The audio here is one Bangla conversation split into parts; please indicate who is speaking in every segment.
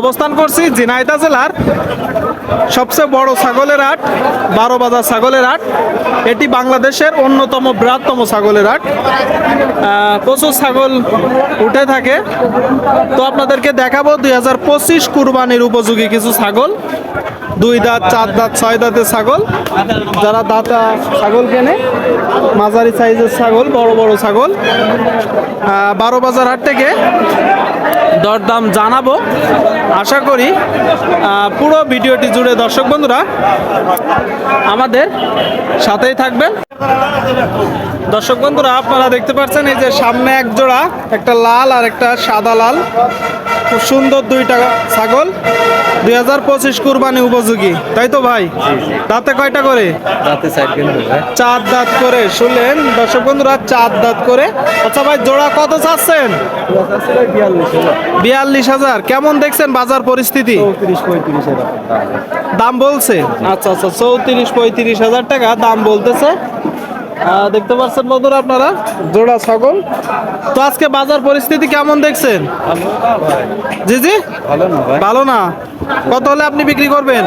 Speaker 1: অবস্থান করছি ঝিনাইদা জেলার সবচেয়ে বড় ছাগলের হাট, বারো বাজার ছাগলের হাট। এটি বাংলাদেশের অন্যতম বৃহত্তম ছাগলের হাট। প্রচুর ছাগল উঠে থাকে। তো আপনাদেরকে দেখাবো দুই হাজার পঁচিশ কুরবানির উপযোগী কিছু ছাগল। দুই দাঁত, চার দাঁত, ছয় দাঁতের ছাগল। যারা দাতা ছাগল কেনে, মাঝারি সাইজের ছাগল, বড় বড় ছাগল। বারো বাজার হাট থেকে দরদাম জানাব। আশা করি পুরো ভিডিওটি জুড়ে দর্শক বন্ধুরা আমাদের সাথেই থাকবেন। দর্শক বন্ধুরা আপনারা দেখতে পাচ্ছেন এই যে সামনে এক জোড়া একটা লাল আর একটা সাদা লাল। খুব সুন্দর দুইটা ছাগল। দুই হাজার পঁচিশ কুরবানি উপযোগী। তাই তো ভাই? দাঁতে কয়টা করে? চার দাঁত করে। শুনলেন? দর্শক বন্ধুরা চার দাঁত করে। আচ্ছা ভাই জোড়া কত চাচ্ছেন?
Speaker 2: বিয়াল্লিশ
Speaker 1: হাজার। কেমন দেখছেন বাজার পরিস্থিতি? দাম বলছে? আচ্ছা আচ্ছা চৌত্রিশ পঁয়ত্রিশ হাজার টাকা দাম বলতেছে। দেখতে পাচ্ছেন বন্ধুরা আপনারা? জোড়া ছাগল। তো আজকে বাজার পরিস্থিতি কেমন দেখছেন? জি জি?
Speaker 2: ভালো না?
Speaker 1: কত হলে আপনি বিক্রি করবেন?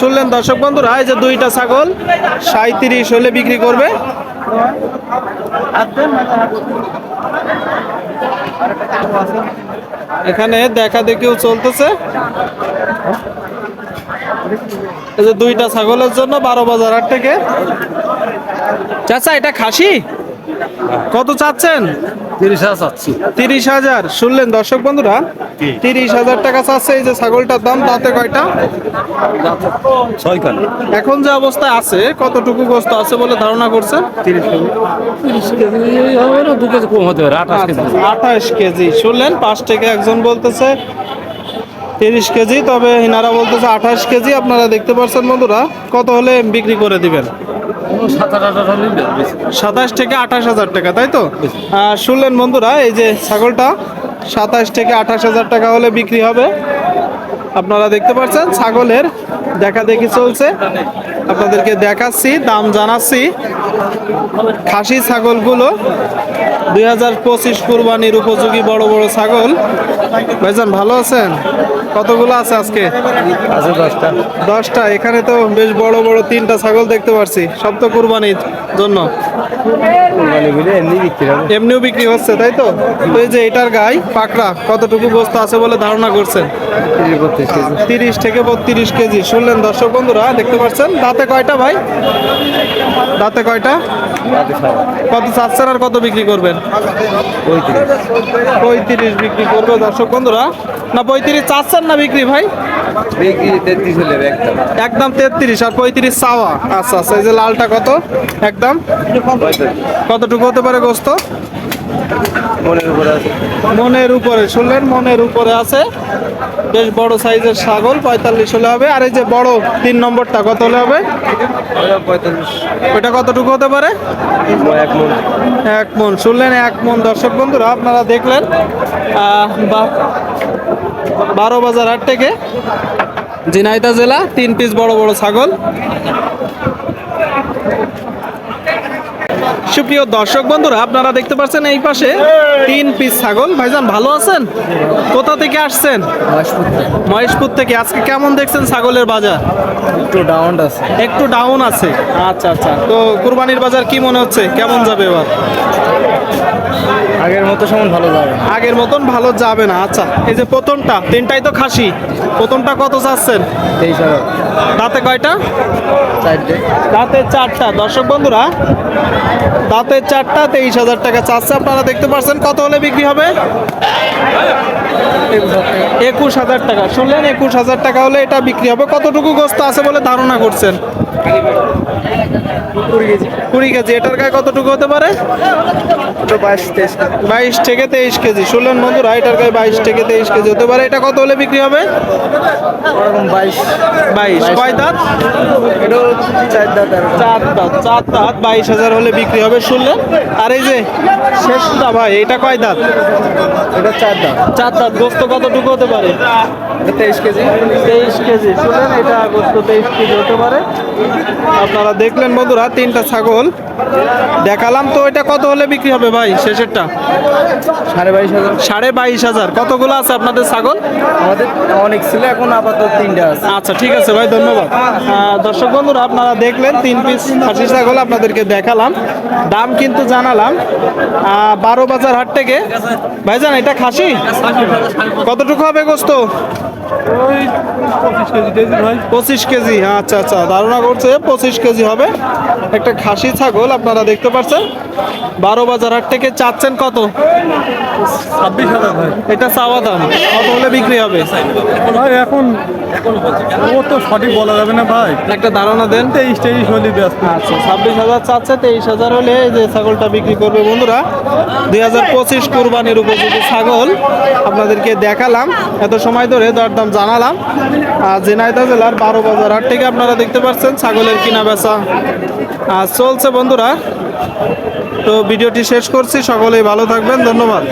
Speaker 1: শুনলেন দর্শক বন্ধুরা এই যে দুইটা ছাগল সাঁত্রিশ হলে বিক্রি করবে। এখানে দেখা দেখিও চলতেছে। এই যে দুইটা ছাগলের জন্য বারো বাজার হাট থেকে। চাচা এটা খাসি? কত চাচ্ছেন?
Speaker 2: তিরিশ হাজার চাচ্ছি।
Speaker 1: তিরিশ হাজার। শুনলেন দর্শক বন্ধুরা? তিরিশ হাজার টাকা চাচ্ছে এই যে ছাগলটার দাম তাতে কয়টা?
Speaker 2: ছয়কাল
Speaker 1: এখন যে অবস্থায় আছে কতটুকু গোস্ত আছে বলে ধারণা করছেন?
Speaker 2: আঠাশ কেজি।
Speaker 1: আঠাশ কেজি। শুনলেন পাঁচ থেকে একজন বলতেছে তিরিশ কেজি, তবে ইনারা বলতেছে আঠাশ কেজি। আপনারা দেখতে পাচ্ছেন বন্ধুরা, কত হলে বিক্রি করে দিবেন? সাতাশ থেকে আঠাশ হাজার টাকা, তাই তো? শুনলেন বন্ধুরা, এই যে ছাগলটা, সাতাশ থেকে আঠাশ হাজার টাকা হলে বিক্রি হবে। আপনারা দেখতে পাচ্ছেন ছাগলের দেখা দেখি চলছে। আপনাদেরকে দেখাচ্ছি, দাম জানাচ্ছি। খাসি ছাগলগুলো, দুই হাজার পঁচিশ কুরবানির উপযোগী বড় বড় ছাগল। ভাইজান, ভালো আছেন? কতগুলো আছে আজকে?
Speaker 2: আছে দশটা।
Speaker 1: দশটা। এখানে তো বেশ বড় বড় তিনটা ছাগল দেখতে পাচ্ছি সব তো কুরবানির জন্য।
Speaker 2: কোরবানি মিলে এমনি বিক্রি হবে।
Speaker 1: এমনিও বিক্রি হচ্ছে তাই তো? এই যে এটার গাই পাকড়া কতটুকু বস্তা আছে বলে ধারণা করছেন?
Speaker 2: তিরিশ
Speaker 1: থেকে বত্রিশ কেজি। শুনলেন দর্শক বন্ধুরা দেখতে পাচ্ছেন? দাঁতে কয়টা ভাই? দাঁতে কয়টা? কত চাচ্ছেন আর কত বিক্রি করবেন?
Speaker 2: পঁয়ত্রিশ
Speaker 1: বিক্রি করবে দর্শক বন্ধুরা। না পঁয়ত্রিশ চাচ্ছেন না বিক্রি ভাই? একদম। তেত্রিশ আর পঁয়ত্রিশ চাওয়া। আচ্ছা আচ্ছা এই যে লালটা কত? একদম? কতটুকু হতে পারে গোস্ত?
Speaker 2: মনের উপরে আছে।
Speaker 1: মনের উপরে শুনলেন? মনের উপরে আছে। বেশ বড় সাইজের ছাগল পঁয়তাল্লিশ হলে হবে। আর এই যে বড় তিন নম্বরটা কত হলে হবে?
Speaker 2: ওটা
Speaker 1: কতটুকু হতে পারে?
Speaker 2: এক মন।
Speaker 1: এক মন। শুনলেন? এক মন। দর্শক বন্ধুরা আপনারা দেখলেন বারো বাজার হাট থেকে ঝিনাইদা জেলা তিন পিস বড় বড় ছাগল। সুপ্রিয় দর্শক বন্ধুরা আপনারা দেখতে পাচ্ছেন এই পাশে তিন পিস ছাগল। ভাইজান ভালো আছেন? কোথা থেকে আসছেন? মহেশপুর থেকে। আজকে কেমন দেখছেন ছাগলের বাজার?
Speaker 2: একটু ডাউন আছে।
Speaker 1: একটু ডাউন আছে। আচ্ছা আচ্ছা। তো কুরবানির বাজার কি মনে হচ্ছে? কেমন যাবে এবার?
Speaker 2: আগের মতো সমান ভালো যাবে
Speaker 1: আগের মতন ভালো যাবে না। আচ্ছা এই যে প্রথমটা তিনটাই তো খাসি। প্রথমটা কত চাচ্ছেন? দাঁতে কয়টা?
Speaker 2: চারটে।
Speaker 1: দাঁতে চারটা। দর্শক বন্ধুরা দাঁতে চারটা, তেইশ হাজার টাকা চাচ্ছে। আপনারা দেখতে পাচ্ছেন কত হলে বিক্রি হবে? একুশ হাজার টাকা। শুনলেন, একুশ হাজার টাকা হলে এটা বিক্রি হবে। কতটুকু গোস্ত আছে বলে ধারণা করছেন? কুড়ি কেজি এটার গায়ে কতটুকু হতে পারে?
Speaker 2: বাইশ
Speaker 1: থেকে তেইশ কেজি। শুনলেন বন্ধুরা এটার গায়ে বাইশ থেকে তেইশ কেজি হতে পারে। এটা কত হলে বিক্রি হবে?
Speaker 2: বাইশ।
Speaker 1: বাইশ। কয় দাঁত?
Speaker 2: চার দাঁত আর
Speaker 1: চার দাঁত। চার দাঁত বাইশ হাজার হলে বিক্রি হবে। শুনলেন? আর এই যে শেষটা ভাই এটা কয় দাঁত?
Speaker 2: এটা চার দাঁত।
Speaker 1: চার দাঁত গোস্ত কতটুকু হতে পারে?
Speaker 3: তেইশ কেজি।
Speaker 1: তেইশ কেজি এটা আগস্ট তেইশ কেজি হতে পারে। আপনারা দেখলেন বন্ধুরা তিনটা ছাগল। দেখালাম তো এটা কত হলে বিক্রি হবে ভাই শেষেরটা?
Speaker 3: সাড়ে বাইশ হাজার।
Speaker 1: সাড়ে বাইশ হাজার। কতগুলো আছে আপনাদের ছাগল?
Speaker 3: আমাদের অনেক ছিল এখন আপাতত তিনটা আছে।
Speaker 1: আচ্ছা ঠিক আছে ভাই ধন্যবাদ। দর্শক বন্ধুরা আপনারা দেখলেন তিন পিস খাসি ছাগল আপনাদেরকে দেখালাম। দাম কিন্তু জানালাম। বারো বাজার হাট থেকে। ভাইজান এটা খাসি? কতটুকু হবে গোস্ত? পঁচিশ কেজি আচ্ছা আচ্ছা ধারণা করছে পঁচিশ কেজি হবে। একটা খাসি ছাগল আপনারা দেখতে পাচ্ছেন। বারো বাজার হাট থেকে চাচ্ছেন কত?
Speaker 2: ছাব্বিশ হাজার ভাই।
Speaker 1: এটা চাওয়া দাম। কত হলে বিক্রি হবে?
Speaker 2: ভাই এখন ও তো সঠিক বলা যাবে না ভাই।
Speaker 1: একটা ধারণা দেন।
Speaker 2: তেইশ তেইশ হলে ব্যস্ত।
Speaker 1: আচ্ছা ছাব্বিশ হাজার চাচ্ছে তেইশ হাজার হলে এই যে ছাগলটা বিক্রি করবে বন্ধুরা দুই হাজার পঁচিশ কোরবানির উপযোগী ছাগল আপনাদেরকে দেখালাম। এত সময় ধরে দরদাম জানালাম। আর ঝিনাইদহ জেলার বারো বাজার হাট থেকে আপনারা দেখতে পাচ্ছেন ছাগলের কিনা বেচা। আর চলছে বন্ধুরা তো ভিডিওটি শেষ করছি সকলেই ভালো থাকবেন ধন্যবাদ।